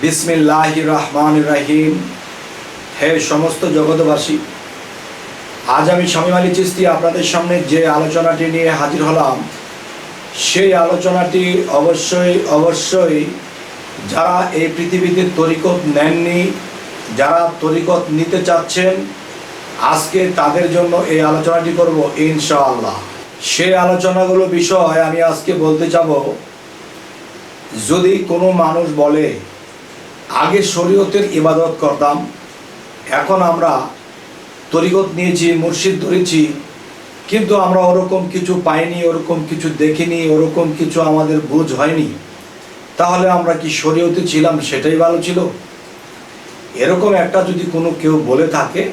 বিসমিল্লাহ রহমান রাহিম হে সমস্ত জগতবাসী আজ আমি স্বামী আলী চিস্তি আপনাদের সামনে যে আলোচনাটি নিয়ে হাজির হলাম, সেই আলোচনাটি অবশ্যই অবশ্যই যারা এই পৃথিবীতে তরিকত নেননি, যারা তরিকত নিতে চাচ্ছেন, আজকে তাদের জন্য এই আলোচনাটি করব ইনশাআল্লাহ। সেই আলোচনাগুলো বিষয় আমি আজকে বলতে যাব, যদি কোনো মানুষ বলে আগে শরীয়তের ইবাদত করতাম, এখন আমরা তরিকত নিয়েছি, মুর্শিদ ধরেছি, কিন্তু আমরা ওরকম কিছু পাইনি, ওরকম কিছু দেখিনি, ওরকম কিছু আমাদের বুঝ হয়নি। তাহলে আমরা কি শরীয়তে ছিলাম, সেটাই ভালো ছিল? এরকম একটা যদি কোনো কেউ বলে থাকে,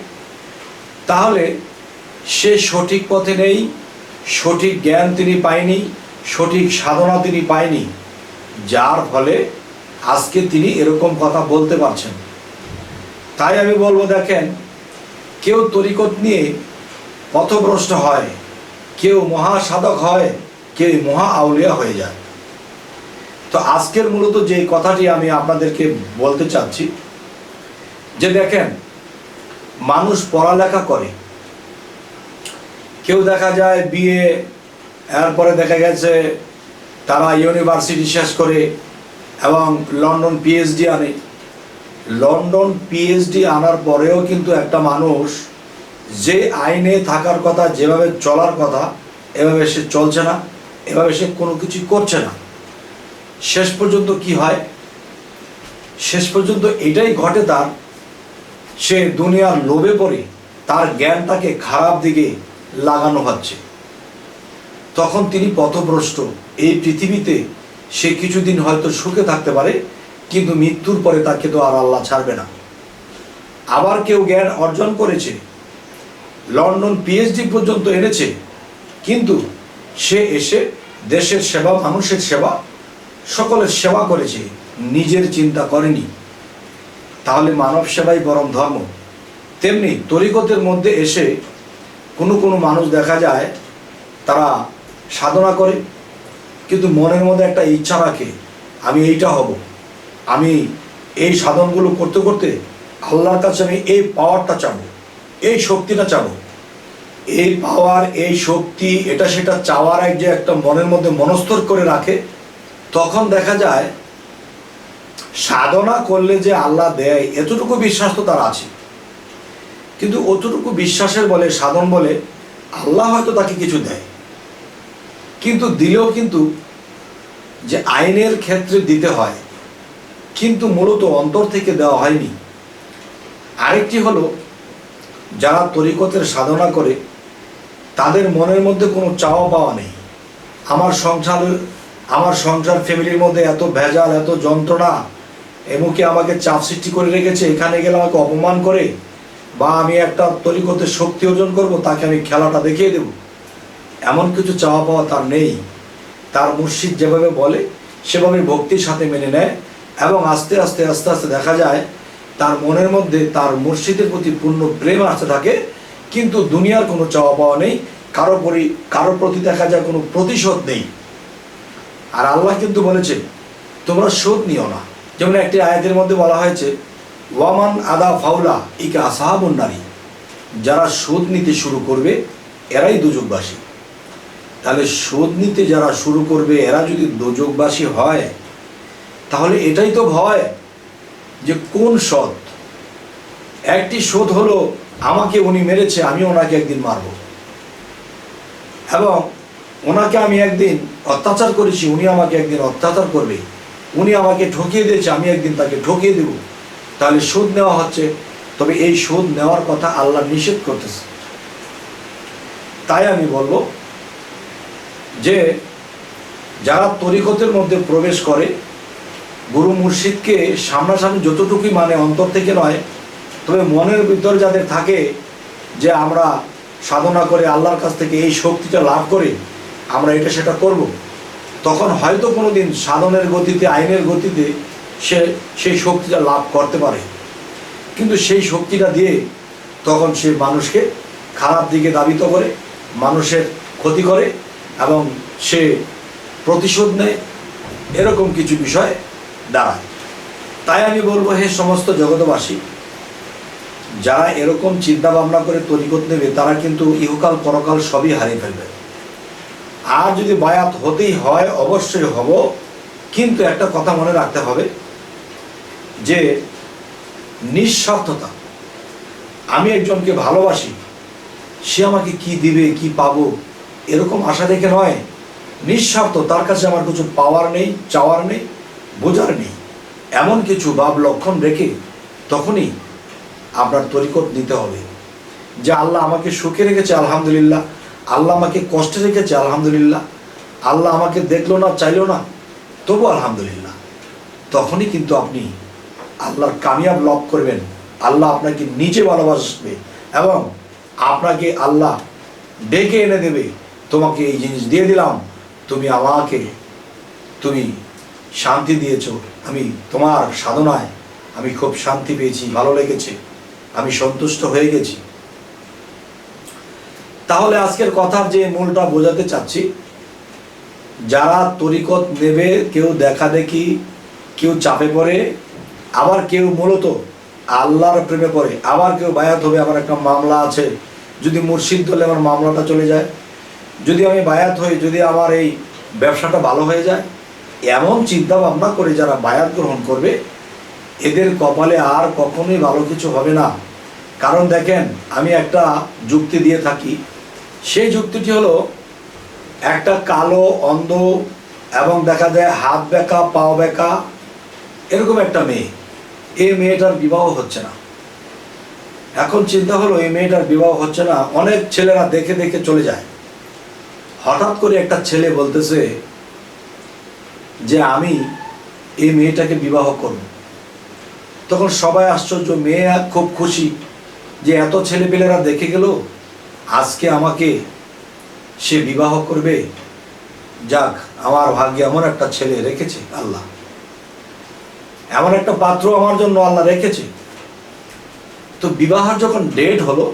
তাহলে সে সঠিক পথে নেই, সঠিক জ্ঞান তিনি পায়নি, সঠিক সাধনা তিনি পায়নি। যার ফলে আজকে তিনি এরকম কথা বলতে পারছেন। তাই আমি বলব, দেখেন, কেউ তরিকত নিয়ে পথভ্রষ্ট হয়, কেউ মহা সাধক হয়, কেউ মহা আউলিয়া হয়ে যায়। তো আজকের মূলত যে কথাটি আমি আপনাদেরকে বলতে চাচ্ছি, যে দেখেন, মানুষ পড়ালেখা করে। কেউ দেখা যায় বিয়ে এরপরে দেখা গেছে তারা ইউনিভার্সিটি শেষ করে এবং লন্ডন পিএইচডি আনে। লন্ডন পিএইচডি আনার পরেও কিন্তু একটা মানুষ যে আইনে থাকার কথা, যেভাবে চলার কথা, এভাবে সে চলছে না, এভাবে সে কোনো কিছুই করছে না। শেষ পর্যন্ত কি হয়? শেষ পর্যন্ত এটাই ঘটে তার। সে দুনিয়ার লোভে পড়ে, তার জ্ঞানটাকে খারাপ দিকে লাগানো হচ্ছে। তখন তিনি পথভ্রষ্ট। এই পৃথিবীতে সে কিছুদিন হয়তো সুখে থাকতে পারে, কিন্তু মৃত্যুর পরে তাকে তো আর আল্লাহ ছাড়বে না। আবার কেউ জ্ঞান অর্জন করেছে, লন্ডন পিএইচডি পর্যন্ত এনেছে, কিন্তু সে এসে দেশের সেবা, মানুষের সেবা, সকলের সেবা করেছে, নিজের চিন্তা করেনি। তাহলে মানব সেবাই বরং ধর্ম। তেমনি তরিকতের মধ্যে এসে কোনো কোনো মানুষ দেখা যায়, তারা সাধনা করে কিন্তু মনের মধ্যে একটা ইচ্ছা রাখে, আমি এইটা হব। আমি এই সাধনগুলো করতে করতে আল্লাহর কাছে আমি এই পাওয়ারটা চাবো, এই শক্তিটা চাবো। এই পাওয়ার এই শক্তি, এটা সেটা চাওয়ার এক যে একটা মনের মধ্যে মনস্থর করে রাখে, তখন দেখা যায় সাধনা করলে যে আল্লাহ দেয়, এতটুকু বিশ্বাস তো তার আছে। কিন্তু অতটুকু বিশ্বাসের বলে, সাধন বলে, আল্লাহ হয়তো তাকে কিছু দেয়। কিন্তু দিলেও কিন্তু যে আইনের ক্ষেত্রে দিতে হয়, কিন্তু মূলত অন্তর থেকে দেওয়া হয়নি। আরেকটি হলো, যারা তরিকতের সাধনা করে, তাদের মনের মধ্যে কোনো চাওয়া পাওয়া নেই। আমার সংসার আমার সংসার ফ্যামিলির মধ্যে এত ভেজাল, এত যন্ত্রণা, এমনকি আমাকে চাপ সৃষ্টি করে রেখেছে, এখানে গেলে আমাকে অপমান করে, বা আমি একটা তরিকতের শক্তি অর্জন করব, তাকে আমি খেলাটা দেখিয়ে দেব। এমন কিছু চাওয়া পাওয়া তার নেই। তার মুর্শিদ যেভাবে বলে সেভাবে ভক্তির সাথে মেনে নেয় এবং আস্তে আস্তে আস্তে আস্তে দেখা যায়, তার মনের মধ্যে তার মুর্শিদের প্রতি পূর্ণ প্রেম আসতে থাকে, কিন্তু দুনিয়ার কোনো চাওয়া পাওয়া নেই, কারও পরি কারোর প্রতি দেখা যায় কোনো প্রতিশোধ নেই। আর আল্লাহ কিন্তু বলেছে, তোমরা শোধ নিও না। যেমন একটি আয়াতের মধ্যে বলা হয়েছে, ওয়ামান আদা ফাউলা ইকে আসাহাবন নারী। যারা শোধ নিতে শুরু করবে, এরাই দুযোগবাসী তাহলে শোধ নিতে যারা শুরু করবে, এরা যদি দুযোগবাসী হয়, তাহলে এটাই তো ভয় যে কোন সৎ। একটি শোধ হলো, আমাকে উনি মেরেছে, আমি ওনাকে একদিন মারব। এবং ওনাকে আমি একদিন অত্যাচার করেছি, উনি আমাকে একদিন অত্যাচার করবে। উনি আমাকে ঠকিয়ে দিয়েছে, আমি একদিন তাকে ঠকিয়ে দেব। তাহলে সুদ নেওয়া হচ্ছে। তবে এই সুদ নেওয়ার কথা আল্লাহ নিষেধ করতেছে। তাই আমি বলব যে যারা তরিকতের মধ্যে প্রবেশ করে, গুরু মুর্শিদকে সামনাসামনি যতটুকুই মানে অন্তর থেকে নয়, তবে মনের ভিতর যাদের থাকে যে আমরা সাধনা করে আল্লাহর কাছ থেকে এই শক্তিটা লাভ করে আমরা এটা সেটা করব। তখন হয়তো কোনো দিন সাধনের গতিতে, আইনের গতিতে সে সেই শক্তিটা লাভ করতে পারে কিন্তু সেই শক্তিটা দিয়ে তখন সে মানুষকে খারাপ দিকে দাবিত করে, মানুষের ক্ষতি করে এবং সে প্রতিশোধ নেয়। এরকম কিছু বিষয় দাঁড়ায়। তাই আমি বলব, হে সমস্ত জগতবাসী যারা এরকম চিন্তা ভাবনা করে তরিকত নেবে, তারা কিন্তু ইহকাল পরকাল সবই হারিয়ে ফেলবে। আর যদি বায়াত হতেই হয়, অবশ্যই হব। কিন্তু একটা কথা মনে রাখতে হবে, যে নিঃস্বার্থতা। আমি একজনকে ভালোবাসি, সে আমাকে কি দিবে, কি পাবো এরকম আশা রেখে নয়। নিঃস্বার্থ, তার কাছে আমার কিছু পাওয়ার নেই, চাওয়ার নেই, বোঝার নেই। এমন কিছু ভাব লক্ষণ রেখে তখনই আপনার তরিকত নিতে হবে। যে আল্লাহ আমাকে সুখে রেখেছে, আলহামদুলিল্লাহ। আল্লাহ আমাকে কষ্টে রেখেছে, আলহামদুলিল্লাহ। আল্লাহ আমাকে দেখল না, চাইলো না, তবু আলহামদুলিল্লাহ। তখনই কিন্তু আপনি আল্লাহর কামিয়াব লাভ করবেন। আল্লাহ আপনাকে নিজে ভালোবাসবে এবং আপনাকে আল্লাহ ডেকে এনে দেবে। তোমাকে এই জিনিস দিয়ে দিলাম। তুমি আমাকে তুমি শান্তি দিয়েছ। আমি তোমার সাধনায় আমি খুব শান্তি পেয়েছি, ভালো লেগেছে। আমি সন্তুষ্ট হয়ে গেছি। তাহলে আজকের কথার যে মূলটা বোঝাতে চাচ্ছি, যারা তরিকত নেবে, কেউ দেখা দেখি, কেউ চাপে পড়ে, আবার কেউ মূলত আল্লাহর প্রেমে পড়ে, আবার কেউ বায়াত হবে আমার একটা মামলা আছে। যদি মুর্শিদ হলে আমার মামলাটা চলে যায় যদি আমি বায়াত হই, যদি আমার এই ব্যবসাটা ভালো হয়ে যায়, এমন চিন্তা ভাবনা করে যারা বায়াত গ্রহণ করবে, এদের কপালে আর কখনোই ভালো কিছু হবে না। কারণ দেখেন, আমি একটা যুক্তি দিয়ে থাকি। সেই যুক্তিটি হলো, একটা কালো, অন্ধ এবং দেখা যায় হাত বেঁকা পাও বেঁকা এরকম একটা মেয়ে। এই মেয়েটার বিবাহ হচ্ছে না। এখন চিন্তা হলো, এই মেয়েটার বিবাহ হচ্ছে না। অনেক ছেলেরা দেখে দেখে চলে যায়। হঠাৎ করে একটা ছেলে বলতেছে যে, আমি এই মেয়েটাকে বিবাহ করব। তখন সবাই আশ্চর্য মেয়ে খুব খুশি যে, এত ছেলেপেলেরা দেখে গেল, আজকে আমাকে সে বিবাহ করবে। যাক, আমার ভাগ্যে এমন একটা ছেলে রেখেছে, আল্লাহ। এমন একটা পাত্র আমার জন্য আল্লাহ রেখেছে। তো বিবাহ যখন ডেট হলো,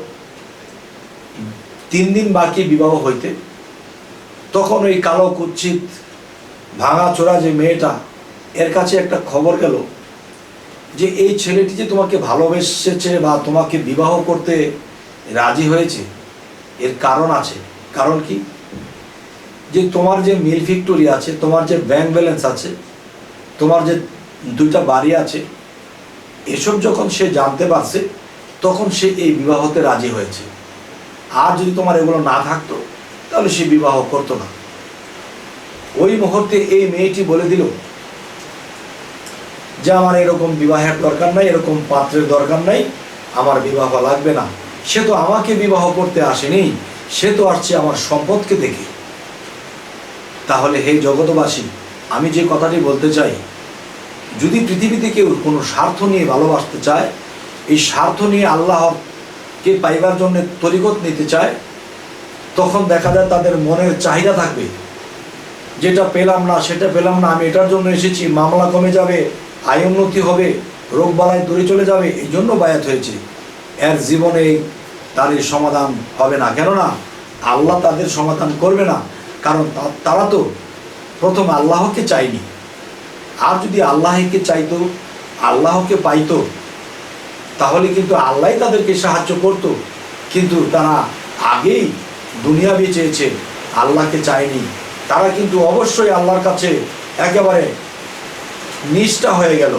তিন দিন বাকি বিবাহ হইতে তখন ওই কালো কুচ্ছিত ভাঙা চোরা যে মেয়েটা, এর কাছে একটা খবর গেল যে এই ছেলেটি যে তোমাকে ভালোবেসেছে বা তোমাকে বিবাহ করতে রাজি হয়েছে, এর কারণ আছে। কারণ কি? যে তোমার যে মিল ফ্যাক্টরি আছে, তোমার যে ব্যাংক ব্যালেন্স আছে, তোমার যে দুইটা বাড়ি আছে, এসব যখন সে জানতে পারছে, তখন সে এই বিবাহতে রাজি হয়েছে। আর যদি তোমার এগুলো না থাকতো তাহলে সে বিবাহ করতো না। ওই মুহূর্তে এই মেয়েটি বলে দিল, যে আমার এরকম বিবাহের দরকার নাই, এরকম পাত্রের দরকার নাই, আমার বিবাহ লাগবে না। সে তো আমাকে বিবাহ করতে আসেনি, সে তো আসছে আমার সম্পদকে দেখে। তাহলে হে জগতবাসী আমি যে কথাটি বলতে চাই, যদি পৃথিবীতে কেউ কোনো স্বার্থ নিয়ে ভালোবাসতে চায়, এই স্বার্থ নিয়ে আল্লাহকে পাইবার জন্য তরিকত নিতে চায় তখন দেখা যায় তাদের মনের চাহিদা থাকবে। যেটা পেলাম না, সেটা পেলাম না, আমি এটার জন্য এসেছি, মামলা কমে যাবে, আয় উন্নতি হবে, রোগ বালাই দূরে চলে যাবে, এই জন্য বায়াত হয়েছে। এর জীবনে তার এই সমাধান হবে না। কেননা, আল্লাহ তাদের সমাধান করবে না, কারণ তারা তো প্রথম আল্লাহকে চায়নি। আর যদি আল্লাহকে চাইতো, আল্লাহকে পাইতো, তাহলে কিন্তু আল্লাহ তাদেরকে সাহায্য করত। কিন্তু তারা আগেই দুনিয়া চেয়েছে, আল্লাহকে চায়নি। তারা কিন্তু অবশ্যই আল্লাহর কাছে একেবারে নিষ্ঠা হয়ে গেল।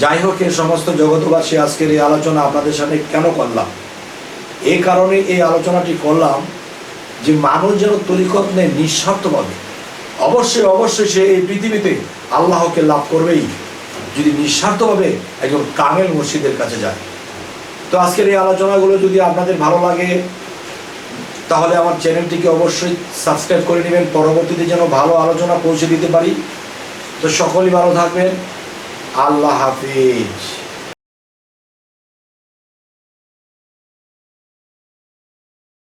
যাই হোক এই সমস্ত জগতবাসী আজকের এই আলোচনা আপনাদের সাথে কেন করলাম? এই কারণে এই আলোচনাটি করলাম যে মানুষ যেন তরিকত নেয় নিঃস্বার্থভাবে অবশ্যই অবশ্যই সে এই পৃথিবীতে আল্লাহকে লাভ করবেই, যদি নিঃস্বার্থভাবে একজন কামেল মসজিদের কাছে যায়। তো আজকের এই আলোচনাগুলো যদি আপনাদের ভালো লাগে তাহলে আমার চ্যানেলটিকে অবশ্যই সাবস্ক্রাইব করে নেবেন। পরবর্তীতে যেন ভালো আলোচনা পৌঁছে দিতে পারি। তো সকলেই ভালো থাকবেন। আল্লাহ হাফিজ।